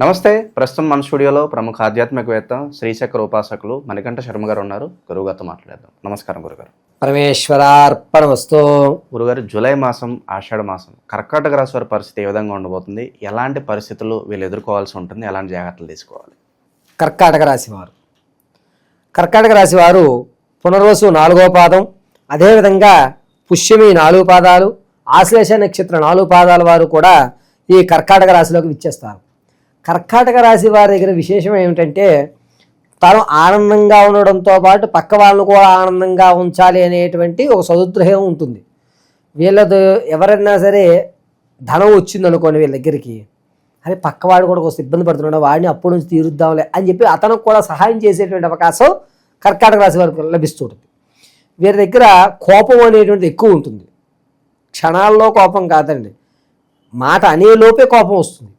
నమస్తే. ప్రస్తుతం మన స్టూడియోలో ప్రముఖ ఆధ్యాత్మికవేత్త శ్రీశక్ర ఉపాసకులు మణికంఠ శర్మ గారు ఉన్నారు. గురువుగారితో మాట్లాడేద్దాం. నమస్కారం గురుగారు. పరమేశ్వరార్పణమస్తు. గురుగారు జూలై మాసం ఆషాఢ మాసం కర్కాటక రాశి వారి పరిస్థితి ఏ విధంగా ఉండబోతుంది? ఎలాంటి పరిస్థితులు వీళ్ళు ఎదుర్కోవాల్సి ఉంటుంది? ఎలాంటి జాగ్రత్తలు తీసుకోవాలి? కర్కాటక రాశి వారు. కర్కాటక రాశి వారు పునర్వసు నాలుగో పాదం అదేవిధంగా పుష్యమి నాలుగు పాదాలు ఆశ్లేష నక్షత్ర నాలుగు పాదాల వారు కూడా ఈ కర్కాటక రాశిలోకి విచ్చేస్తారు. కర్కాటక రాశి వారి దగ్గర విశేషం ఏమిటంటే తను ఆనందంగా ఉండడంతో పాటు పక్క వాళ్ళను కూడా ఆనందంగా ఉంచాలి అనేటువంటి ఒక సదుద్రహం ఉంటుంది. వీళ్ళది ఎవరైనా సరే ధనం వచ్చింది అనుకోండి వీళ్ళ దగ్గరికి అరే పక్కవాడు కూడా కొంచెం ఇబ్బంది పడుతున్నాడు వాడిని అప్పుడు నుంచి తీరుద్దాంలే అని చెప్పి అతనికి కూడా సహాయం చేసేటువంటి అవకాశం కర్కాటక రాశి వారికి లభిస్తుంటుంది. వీరి దగ్గర కోపం అనేటువంటిది ఎక్కువ ఉంటుంది. క్షణాల్లో కోపం కాదండి. మాట అనే లోపే కోపం వస్తుంది.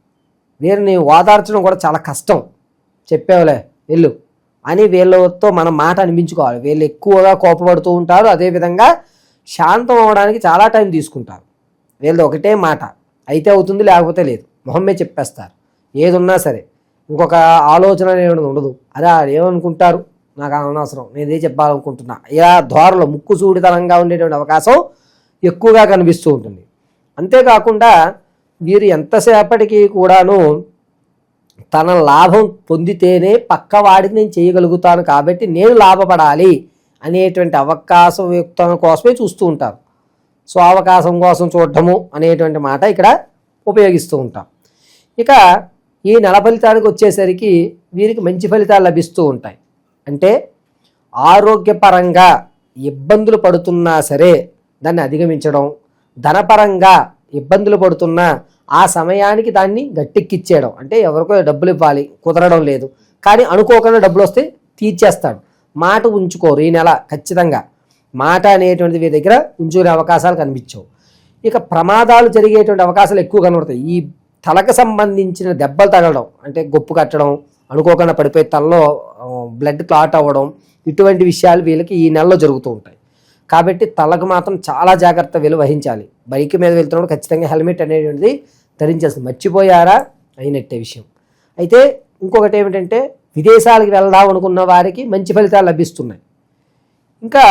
వీరిని ఓదార్చడం కూడా చాలా కష్టం. చెప్పేవలే వెళ్ళు. అని వీళ్ళతో మన మాట అనిపించుకోవాలి. వీళ్ళు ఎక్కువగా కోపపడుతూ ఉంటారు. అదేవిధంగా శాంతం అవ్వడానికి చాలా టైం తీసుకుంటారు. వీళ్ళది ఒకటే మాట. అయితే అవుతుంది లేకపోతే లేదు. మొహమ్మే చెప్పేస్తారు. ఏదున్నా సరే. ఇంకొక ఆలోచన అనేది ఉండదు. అరే ఏమనుకుంటారు? నాకు అనవసరం. నేను ఇదే చెప్పాలనుకుంటున్నా. ఇలా ధోరలో ముక్కు సూడితనంగా ఉండేటువంటి అవకాశం ఎక్కువగా కనిపిస్తూ ఉంటుంది. అంతేకాకుండా వీరు ఎంతసేపటికి కూడాను తన లాభం పొందితేనే పక్కవాడికి నేను చేయగలుగుతాను కాబట్టి నేను లాభపడాలి అనేటువంటి అవకాశం యుక్తం కోసమే చూస్తూ ఉంటారు. సో అవకాశం కోసం చూడటము అనేటువంటి మాట ఇక్కడ ఉపయోగిస్తూ ఉంటాం. ఇక ఈ నెల ఫలితానికి వచ్చేసరికి వీరికి మంచి ఫలితాలు లభిస్తూ ఉంటాయి. అంటే ఆరోగ్యపరంగా ఇబ్బందులు పడుతున్నా సరే దాన్ని అధిగమించడం ధనపరంగా ఇబ్బందులు పడుతున్నా ఆ సమయానికి దాన్ని గట్టెక్కిచ్చేయడం. అంటే ఎవరికో డబ్బులు ఇవ్వాలి కుదరడం లేదు. కానీ అనుకోకుండా డబ్బులు వస్తే తీర్చేస్తాడు. మాట ఉంచుకోరు ఈ నెల ఖచ్చితంగా. మాట అనేటువంటిది మీ దగ్గర ఉంచుకునే అవకాశాలు కనిపించవు. ఇక ప్రమాదాలు జరిగేటువంటి అవకాశాలు ఎక్కువ కనబడతాయి. ఈ తలకు సంబంధించిన దెబ్బలు తగలడం అంటే గొప్పు కట్టడం అనుకోకుండా పడిపోయి తలలో బ్లడ్ క్లాట్ అవ్వడం ఇటువంటి విషయాలు వీళ్ళకి ఈ నెలలో జరుగుతూ ఉంటాయి. కాబట్టి తలకు మాత్రం చాలా జాగ్రత్త విలువ వహించాలి. బైక్ మీద వెళ్తున్నప్పుడు ఖచ్చితంగా హెల్మెట్ అనేటువంటిది ధరించాల్సింది మర్చిపోయారా అయినట్టే విషయం. అయితే ఇంకొకటి ఏమిటంటే విదేశాలకు వెళ్దాం అనుకున్న వారికి మంచి ఫలితాలు లభిస్తున్నాయి. ఇంకా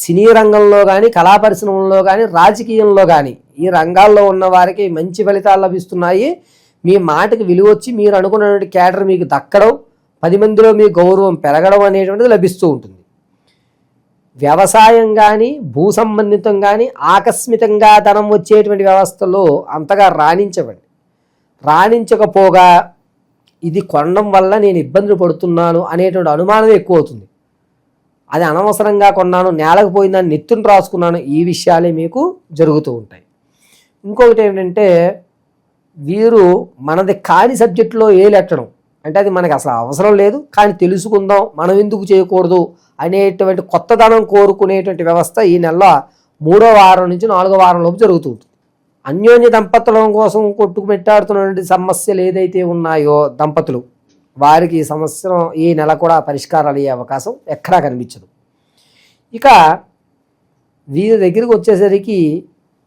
సినీ రంగంలో కానీ కళా పరిశ్రమలో కానీ రాజకీయంలో కానీ ఈ రంగాల్లో ఉన్న వారికి మంచి ఫలితాలు లభిస్తున్నాయి. మీ మాటకి విలువ వచ్చి మీరు అనుకున్నటువంటి క్యాడర్ మీకు దక్కడం పది మందిలో మీ గౌరవం పెరగడం అనేటువంటిది లభిస్తూ ఉంటుంది. వ్యవసాయం కానీ భూ సంబంధితం కానీ ఆకస్మికంగా ధనం వచ్చేటువంటి వ్యవస్థలో అంతగా రాణించవండి. రాణించకపోగా ఇది కొనడం వల్ల నేను ఇబ్బందులు పడుతున్నాను అనేటువంటి అనుమానం ఎక్కువ అవుతుంది అది అనవసరంగా కొన్నాను నేలకు పోయిందని నెత్తును రాసుకున్నాను ఈ విషయాలే మీకు జరుగుతూ ఉంటాయి. ఇంకొకటి ఏంటంటే వీరు మనది కాని సబ్జెక్టులో ఏలెట్టడం. అంటే అది మనకి అసలు అవసరం లేదు కానీ తెలుసుకుందాం మనం ఎందుకు చేయకూడదు అనేటువంటి కొత్తదనం కోరుకునేటువంటి వ్యవస్థ ఈ నెల మూడో వారం నుంచి నాలుగో వారం లోపు జరుగుతుంది. అన్యోన్య దంపతుల కోసం కొట్టుకుపెట్టాడుతున్నటువంటి సమస్యలు ఏదైతే ఉన్నాయో దంపతులు వారికి ఈ సంవత్సరం ఈ నెల కూడా పరిష్కారాలు అయ్యే అవకాశం ఎక్కడా కనిపించదు. ఇక వీరి దగ్గరికి వచ్చేసరికి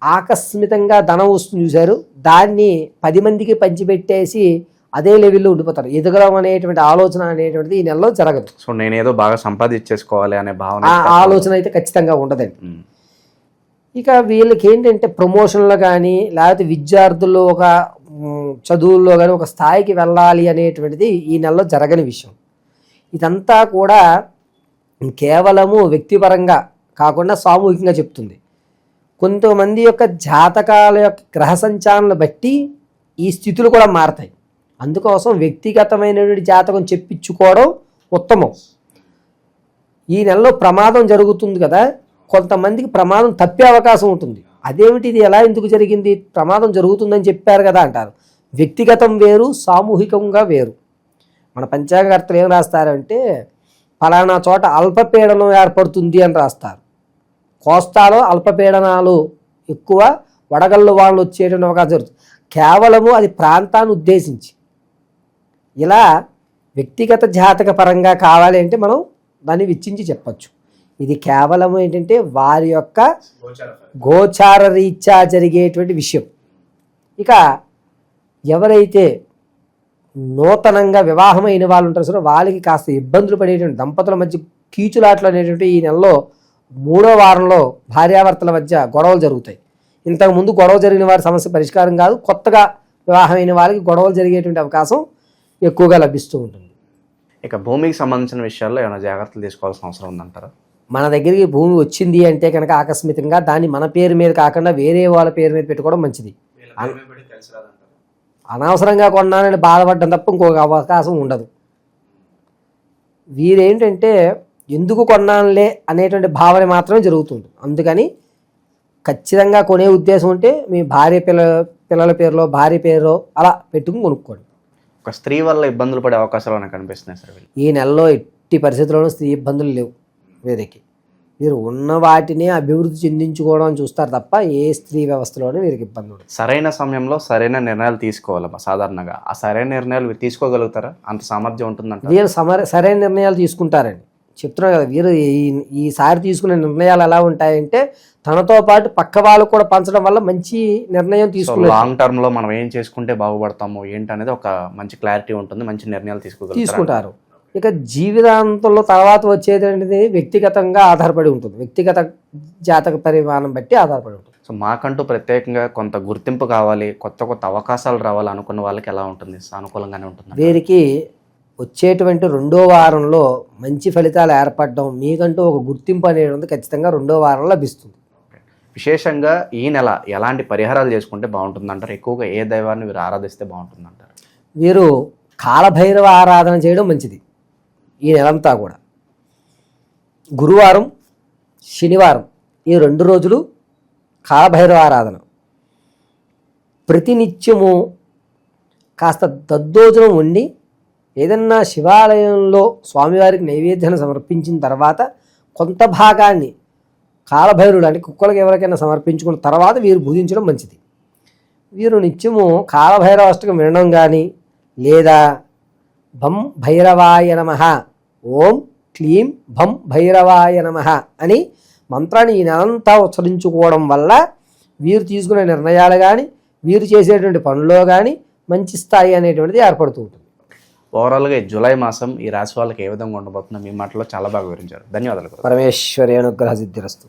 ఆకస్మితంగా ధనం వస్తుంది చూశారు. దాన్ని పది మందికి పంచిపెట్టేసి అదే లెవెల్లో ఉండిపోతారు. ఎదగడం అనేటువంటి ఆలోచన అనేటువంటిది ఈ నెలలో జరగదు. సో నేనేదో బాగా సంపాదించేసుకోవాలి అనే భావన ఆలోచన అయితే ఖచ్చితంగా ఉండదండి. ఇక వీళ్ళకి ఏంటంటే ప్రమోషన్లు కానీ లేకపోతే విద్యార్థులు ఒక చదువుల్లో కానీ ఒక స్థాయికి వెళ్ళాలి అనేటువంటిది ఈ నెలలో జరగని విషయం. ఇదంతా కూడా కేవలము వ్యక్తిపరంగా కాకుండా సామూహికంగా చెప్తుంది. కొంతమంది యొక్క జాతకాల యొక్క గ్రహ సంచారాలను బట్టి ఈ స్థితులు కూడా మారతాయి. అందుకోసం వ్యక్తిగతమైనటువంటి జాతకం చెప్పించుకోవడం ఉత్తమం. ఈ నెలలో ప్రమాదం జరుగుతుంది కదా కొంతమందికి ప్రమాదం తప్పే అవకాశం ఉంటుంది. అదేమిటి ఇది ఎలా ఎందుకు జరిగింది? ప్రమాదం జరుగుతుందని చెప్పారు కదా అంటారు. వ్యక్తిగతం వేరు సామూహికంగా వేరు. మన పంచాంగకర్తలు ఏం రాస్తారంటే ఫలానా చోట అల్పపీడనం ఏర్పడుతుంది అని రాస్తారు. కోస్తాలో అల్పపీడనాలు ఎక్కువ వడగళ్ళు వాళ్ళు వచ్చేటువంటి అవకాశం జరుగుతుంది. కేవలము అది ప్రాంతాన్ని ఉద్దేశించి. ఇలా వ్యక్తిగత జాతక పరంగా కావాలి అంటే మనం దాన్ని విచ్చించి చెప్పచ్చు. ఇది కేవలం ఏంటంటే వారి యొక్క గోచార రీత్యా జరిగేటువంటి విషయం. ఇక ఎవరైతే నూతనంగా వివాహమైన వాళ్ళు ఉంటారు సరే వాళ్ళకి కాస్త ఇబ్బందులు పడేటువంటి దంపతుల మధ్య కీచులాట్లు అనేటువంటి ఈ నెలలో మూడో వారంలో భార్యాభర్తల మధ్య గొడవలు జరుగుతాయి. ఇంతకు ముందు గొడవ జరిగిన వారి సమస్య పరిష్కారం కాదు కొత్తగా వివాహమైన వాళ్ళకి గొడవలు జరిగేటువంటి అవకాశం ఎక్కువగా లభిస్తూ ఉంటుంది. ఇక భూమికి సంబంధించిన విషయాల్లో ఏమైనా జాగ్రత్తలు తీసుకోవాల్సిన అవసరం ఉందంటారా? మన దగ్గరికి భూమి వచ్చింది అంటే కనుక ఆకస్మికంగా దాన్ని మన పేరు మీద కాకుండా వేరే వాళ్ళ పేరు మీద పెట్టుకోవడం మంచిది. అనవసరంగా కొన్నానని బాధపడడం తప్ప ఇంకొక అవకాశం ఉండదు. వీరేంటంటే ఎందుకు కొన్నానులే అనేటువంటి భావన మాత్రమే జరుగుతుంది. అందుకని ఖచ్చితంగా కొనే ఉద్దేశం ఉంటే మీ భార్య పిల్ల పిల్లల పేరులో భార్య పేరులో అలా పెట్టుకుని కొనుక్కోండి. ఒక స్త్రీ వల్ల ఇబ్బందులు పడే అవకాశాలు నాకు కనిపిస్తున్నాయి సార్ వీళ్ళు. ఈ నెలలో ఎట్టి పరిస్థితుల్లోనూ స్త్రీ ఇబ్బందులు లేవు వీరికి. మీరు ఉన్న వాటిని అభివృద్ధి చెందించుకోవడం అని చూస్తారు తప్ప ఏ స్త్రీ వ్యవస్థలోనే వీరికి ఇబ్బంది ఉండదు. సరైన సమయంలో సరైన నిర్ణయాలు తీసుకోవాలమ్మా సాధారణంగా. ఆ సరైన నిర్ణయాలు తీసుకోగలుగుతారా? అంత సామర్థ్యం ఉంటుందంట సమర సరైన నిర్ణయాలు తీసుకుంటారండి. చెప్తున్నారు కదా వీరు ఈ- ఈసారి తీసుకునే నిర్ణయాలు ఎలా ఉంటాయంటే తనతో పాటు పక్క వాళ్ళు కూడా పంచడం వల్ల మంచి నిర్ణయం సో తీసుకున్నారు లాంగ్ టర్మ్లో మనం ఏం చేసుకుంటే బాగుపడతాము ఏంటనేది ఒక మంచి క్లారిటీ ఉంటుంది మంచి నిర్ణయాలు తీసుకోగలుగుతారు. తీసుకుంటారు. ఇక జీవితాంతంలో తర్వాత వచ్చేది అనేది వ్యక్తిగతంగా ఆధారపడి ఉంటుంది. వ్యక్తిగత జాతక పరిమాణం బట్టి ఆధారపడి ఉంటుంది. సో మాకంటూ ప్రత్యేకంగా కొంత గుర్తింపు కావాలి కొత్త కొత్త అవకాశాలు రావాలి అనుకున్న వాళ్ళకి ఎలా ఉంటుంది? సానుకూలంగానే ఉంటుంది వీరికి వచ్చేటువంటి రెండో వారంలో మంచి ఫలితాలు ఏర్పడడం మీకంటూ ఒక గుర్తింపు అనేది ఖచ్చితంగా రెండో వారంలో లభిస్తుంది. విశేషంగా ఈ నెల ఎలాంటి పరిహారాలు చేసుకుంటే బాగుంటుందంటారు? ఎక్కువగా ఏ దైవాన్ని మీరు ఆరాధిస్తే బాగుంటుందంటారు? వీరు కాలభైరవ ఆరాధన చేయడం మంచిది. ఈ నెలంతా కూడా. గురువారం శనివారం ఈ రెండు రోజులు కాలభైరవ ఆరాధన. ప్రతినిత్యము కాస్త దద్దోజనం వండి ఏదన్నా శివాలయంలో స్వామివారికి నైవేద్యాన్ని సమర్పించిన తర్వాత కొంత భాగాన్ని కాలభైరుడు అంటే కుక్కలకు ఎవరికైనా సమర్పించుకున్న తర్వాత వీరు భుజించడం మంచిది. వీరు నిత్యము కాలభైరవ అష్టకం వినడం కానీ లేదా భం భైరవాయ నమ ఓం క్లీం భం భైరవాయ నమ అని మంత్రాన్ని ఈ నెలంతా ఉచ్చరించుకోవడం వల్ల వీరు తీసుకునే నిర్ణయాలు కానీ వీరు చేసేటువంటి పనుల్లో కానీ మంచి స్థాయి అనేటువంటిది ఏర్పడుతూ ఉంటుంది. ఓవరాల్గా ఈ జూలై మాసం ఈ రాశి వాళ్ళకి ఏ విధంగా ఉండబోతుందో మీ మాటలో చాలా బాగా వివరించారు. ధన్యవాదాలు. పరమేశ్వరి అనుగ్రహ సిద్ధిరస్తు.